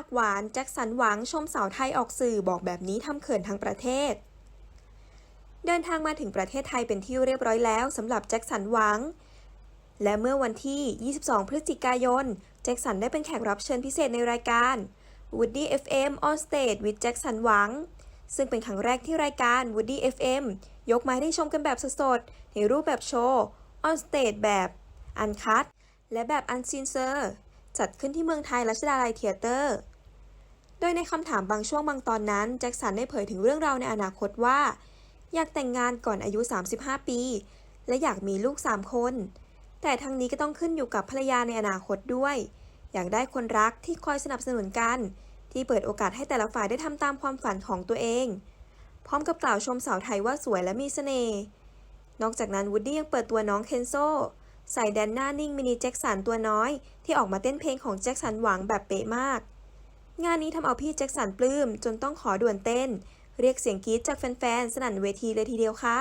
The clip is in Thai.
ากหวาน แจ็คสันหวังชมสาวไทยออกสื่อบอกแบบนี้ทำเขินทั้งประเทศ เดินทางมาถึงประเทศไทยเป็นที่เรียบร้อยแล้วสำหรับแจ็คสันหวัง และเมื่อวันที่ 22 พฤศจิกายน แจ็คสันได้เป็นแขกรับเชิญพิเศษในรายการ Woody FM on Stage with แจ็คสันหวัง ซึ่งเป็นครั้งแรกที่รายการ Woody FM ยกมาให้ได้ชมกันแบบสดๆในรูปแบบโชว์ on stage แบบอันคัดและแบบอันซีนเซอร์ จัดขึ้นที่เมืองไทยรัชดาลัยเทียเตอร์ โดยในคำถามบางช่วงบางตอนนั้น แจ็คสันได้เผยถึงเรื่องราวในอนาคตว่า อยากแต่งงานก่อนอายุ 35 ปี และอยากมีลูก 3 คน แต่ทั้งนี้ก็ต้องขึ้นอยู่กับภรรยาในอนาคตด้วย อยากได้คนรักที่คอยสนับสนุนกัน ที่เปิดโอกาสให้แต่ละฝ่ายได้ทำตามความฝันของตัวเอง พร้อมกับกล่าวชมสาวไทยว่าสวยและมีเสน่ห์ นอกจากนั้นวูดดี้ยังเปิดตัวน้องเคนโซ ใส่แดนหน้านิ่งมินิแจ็คสันตัวน้อย ที่ออกมาเต้นเพลงของแจ็คสันหวังแบบเป๊ะมาก งานนี้ทำเอาพี่แจ็คสันปลื้มจนต้องขอด่วนเต้น เรียกเสียงกรี๊ดจากแฟนๆสนั่นเวทีเลยทีเดียวค่ะ